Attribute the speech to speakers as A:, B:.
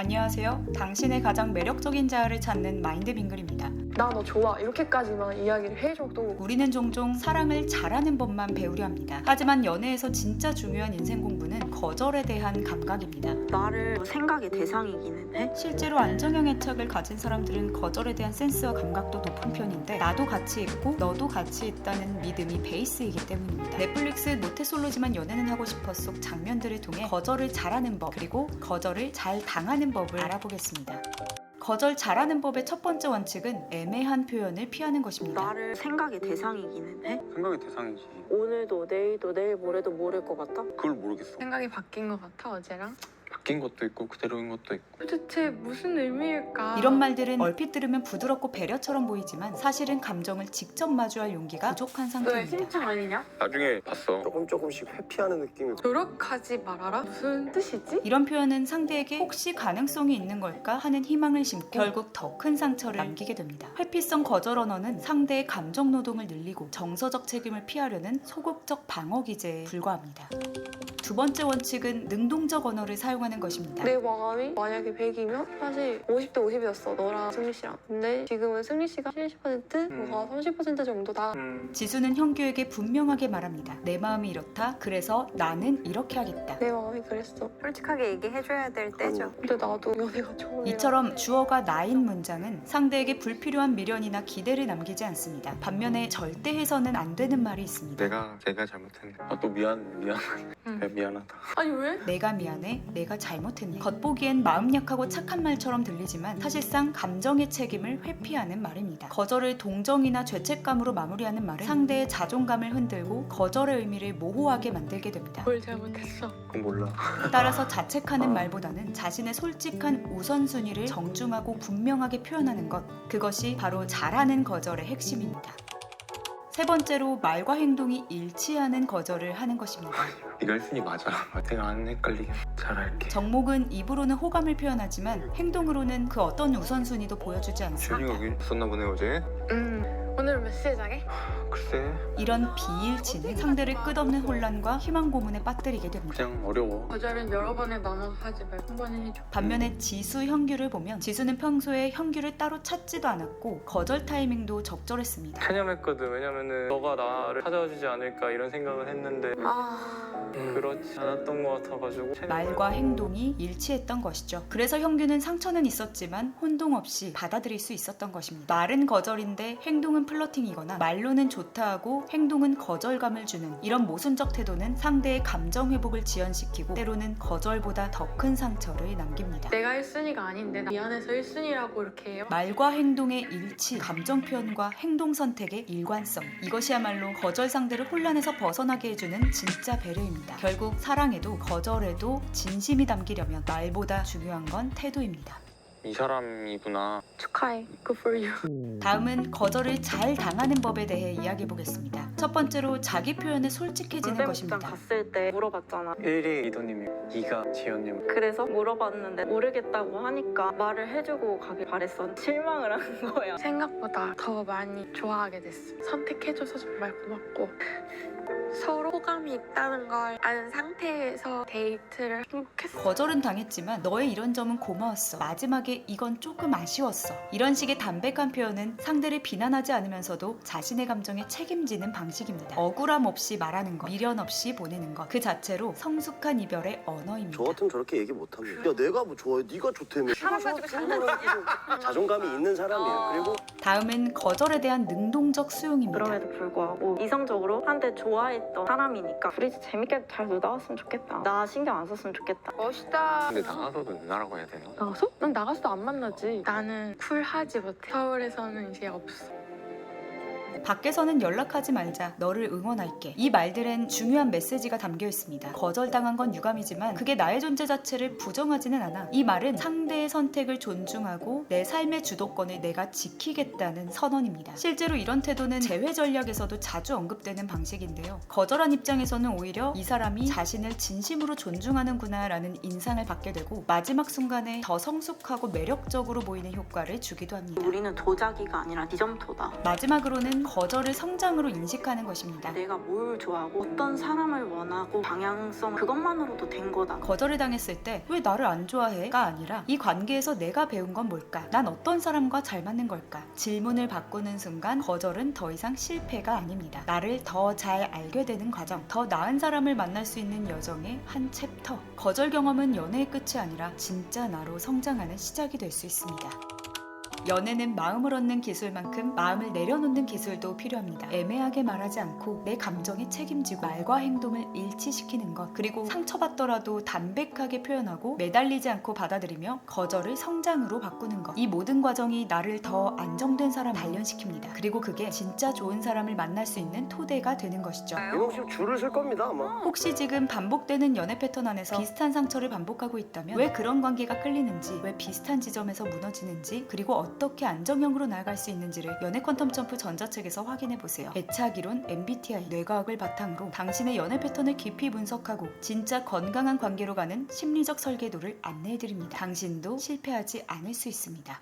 A: 안녕하세요. 당신의 가장 매력적인 자아를 찾는 마인드 빙글입니다.
B: 나 너 좋아 이렇게까지만 이야기를 해줘도
A: 우리는 종종 사랑을 잘하는 법만 배우려 합니다. 하지만 연애에서 진짜 중요한 인생 공부는 거절에 대한 감각입니다.
C: 나를 생각의 대상이기는 해.
A: 실제로 안정형 애착을 가진 사람들은 거절에 대한 센스와 감각도 높은 편인데 나도 같이 있고 너도 같이 있다는 믿음이 베이스이기 때문입니다. 넷플릭스 모태솔로지만 연애는 하고 싶어 속 장면들을 통해 거절을 잘하는 법 그리고 거절을 잘 당하는 법을 알아보겠습니다. 거절 잘하는 법의 첫 번째 원칙은 애매한 표현을 피하는 것입니다.
C: 나를 생각의 대상이기는 해.
D: 생각의 대상이지.
C: 오늘도 내일도 내일 모레도 모를 것 같다.
D: 그걸 모르겠어.
B: 생각이 바뀐 것 같아 어제랑
D: 바뀐 것도 있고 그대로인 것도 있고.
B: 도대체 무슨 의미일까
A: 이런 말들은 얼핏 들으면 부드럽고 배려처럼 보이지만 사실은 감정을 직접 마주할 용기가 부족한 상태입니다.
B: 심창 아니냐?
D: 나중에 봤어.
E: 조금 조금씩 회피하는 느낌이
B: 노력하지 말아라? 무슨 뜻이지?
A: 이런 표현은 상대에게 혹시 가능성이 있는 걸까 하는 희망을 심고 결국 더 큰 상처를 남기게 됩니다. 회피성 거절 언어는 상대의 감정 노동을 늘리고 정서적 책임을 피하려는 소극적 방어 기제에 불과합니다. 두 번째 원칙은 능동적 언어를 사용하는 것입니다.
B: 내 마음이 만약에 100이면 사실 50대 50이었어 너랑 승리 씨랑 근데 지금은 승리 씨가 70% 뭐가 30% 정도다
D: 음.
A: 지수는 형규에게 분명하게 말합니다. 내 마음이 이렇다. 그래서 나는 이렇게 하겠다.
B: 내 마음이 그랬어
C: 솔직하게 얘기해줘야 될 때죠.
B: 근데 나도 연애가 처음이야
A: 이처럼 주어가 나인 문장은 상대에게 불필요한 미련이나 기대를 남기지 않습니다. 반면에 절대 해서는 안 되는 말이 있습니다.
D: 내가 내가 잘못했네. 아 또 미안 미안.
B: 응.
D: 내가 미안하다.
B: 아니 왜?
A: 내가 미안해, 내가 잘못했네. 겉보기엔 마음 약하고 착한 말처럼 들리지만 사실상 감정의 책임을 회피하는 말입니다. 거절을 동정이나 죄책감으로 마무리하는 말은 상대의 자존감을 흔들고 거절의 의미를 모호하게 만들게 됩니다.
B: 뭘 잘못했어
D: 그건 몰라.
A: 따라서 자책하는 말보다는 자신의 솔직한 우선순위를 정중하고 분명하게 표현하는 것. 그것이 바로 잘하는 거절의 핵심입니다. 세 번째로 말과 행동이 일치하는 거절을 하는 것입니다.
D: 네가 1순위 맞아. 내가 안 헷갈리게 잘할게.
A: 정목은 입으로는 호감을 표현하지만 행동으로는 그 어떤 우선순위도 보여주지 않습니다.
D: 준이가 여기 있었나 보네 어제.
B: 음 오늘은 몇 시에 자게?
D: 글쎄
A: 이런 비일치는 상대를 끝없는 혼란과 희망 고문에 빠뜨리게 됩니다.
D: 그냥 어려워.
B: 거절은 여러 번에 나눠서 하지 말고 한 번에 해줘
A: 반면에 지수 형규를 보면 지수는 평소에 형규를 따로 찾지도 않았고 거절 타이밍도 적절했습니다.
F: 체념했거든. 왜냐면은 너가 나를 찾아주지 않을까 이런 생각을 했는데
C: 아,
F: 그렇지 않았던 것 같아가지고
A: 말과 행동이 일치했던 것이죠. 그래서 형규는 상처는 있었지만 혼동 없이 받아들일 수 있었던 것입니다. 말은 거절인데 행동은 플러팅이거나 말로는 좋다 하고 행동은 거절감을 주는 이런 모순적 태도는 상대의 감정 회복을 지연시키고 때로는 거절보다 더 큰 상처를 남깁니다.
B: 내가 1순위가 아닌데 나 미안해서 1순위라고 이렇게 해요?
A: 말과 행동의 일치, 감정 표현과 행동 선택의 일관성. 이것이야말로 거절 상대를 혼란에서 벗어나게 해주는 진짜 배려입니다. 결국 사랑에도 거절에도 진심이 담기려면 말보다 중요한 건 태도입니다.
D: 이 사람이구나.
B: 축하해 Good for you
A: 다음은 거절을 잘 당하는 법에 대해 이야기해 보겠습니다. 첫 번째로 자기 표현에 솔직해지는
C: 물대목장
A: 것입니다.
C: 갔을 때 물어봤잖아.
F: 1위 이도님이 2가 지연님
C: 그래서 물어봤는데 모르겠다고 하니까 말을 해주고 가길 바랬어. 실망을 한 거야.
B: 생각보다 더 많이 좋아하게 됐어. 선택해줘서 정말 고맙고 서로 호감이 있다는 걸 아는 상태에서 데이트를 행복했어.
A: 거절은 당했지만 너의 이런 점은 고마웠어. 마지막에 이건 조금 아쉬웠어. 이런 식의 담백한 표현은 상대를 비난하지 않으면서도 자신의 감정에 책임지는 방식입니다. 억울함 없이 말하는 것, 미련 없이 보내는 것. 그 자체로 성숙한 이별의 언어입니다.
E: 저 같으면 저렇게 얘기 못합니다 야 내가 뭐 좋아해 네가 좋다며
B: 사람 가지고 장난치냐?
E: 자존감이 있는 사람이에요 그리고
A: 다음은 거절에 대한 능동적 수용입니다.
C: 그럼에도 불구하고 이성적으로 한때 좋아했던 사람이니까 둘이 재밌게 잘 놀다 왔으면 좋겠다. 나 신경 안 썼으면 좋겠다.
B: 멋있다.
D: 근데 나가서도 누나라고 해야 되나?
B: 나가서? 난 나가서 도 안 만나지. 나는 쿨하지 못해. 서울에서는 이제 없어.
A: 밖에서는 연락하지 말자. 너를 응원할게. 이 말들엔 중요한 메시지가 담겨 있습니다. 거절당한 건 유감이지만 그게 나의 존재 자체를 부정하지는 않아. 이 말은 상대의 선택을 존중하고 내 삶의 주도권을 내가 지키겠다는 선언입니다. 실제로 이런 태도는 재회 전략에서도 자주 언급되는 방식인데요. 거절한 입장에서는 오히려 이 사람이 자신을 진심으로 존중하는구나라는 인상을 받게 되고 마지막 순간에 더 성숙하고 매력적으로 보이는 효과를 주기도 합니다.
C: 우리는 도자기가 아니라 디점토다.
A: 마지막으로는 거절을 성장으로 인식하는 것입니다.
C: 내가 뭘 좋아하고 어떤 사람을 원하고 방향성 그것만으로도 된 거다.
A: 거절을 당했을 때 왜 나를 안 좋아해?가 아니라 이 관계에서 내가 배운 건 뭘까? 난 어떤 사람과 잘 맞는 걸까? 질문을 바꾸는 순간 거절은 더 이상 실패가 아닙니다. 나를 더 잘 알게 되는 과정, 더 나은 사람을 만날 수 있는 여정의 한 챕터. 거절 경험은 연애의 끝이 아니라 진짜 나로 성장하는 시작이 될 수 있습니다. 연애는 마음을 얻는 기술만큼 마음을 내려놓는 기술도 필요합니다. 애매하게 말하지 않고 내 감정에 책임지고 말과 행동을 일치시키는 것 그리고 상처받더라도 담백하게 표현하고 매달리지 않고 받아들이며 거절을 성장으로 바꾸는 것 이 모든 과정이 나를 더 안정된 사람 단련시킵니다. 그리고 그게 진짜 좋은 사람을 만날 수 있는 토대가 되는 것이죠.
E: 이놈 지금 줄을 쓸 겁니다 아마.
A: 혹시 지금 반복되는 연애 패턴 안에서 비슷한 상처를 반복하고 있다면 왜 그런 관계가 끌리는지, 왜 비슷한 지점에서 무너지는지, 그리고 어떻게 안정형으로 나아갈 수 있는지를 연애 퀀텀 점프 전자책에서 확인해 보세요. 애착 이론 MBTI 뇌과학을 바탕으로 당신의 연애 패턴을 깊이 분석하고 진짜 건강한 관계로 가는 심리적 설계도를 안내해 드립니다. 당신도 실패하지 않을 수 있습니다.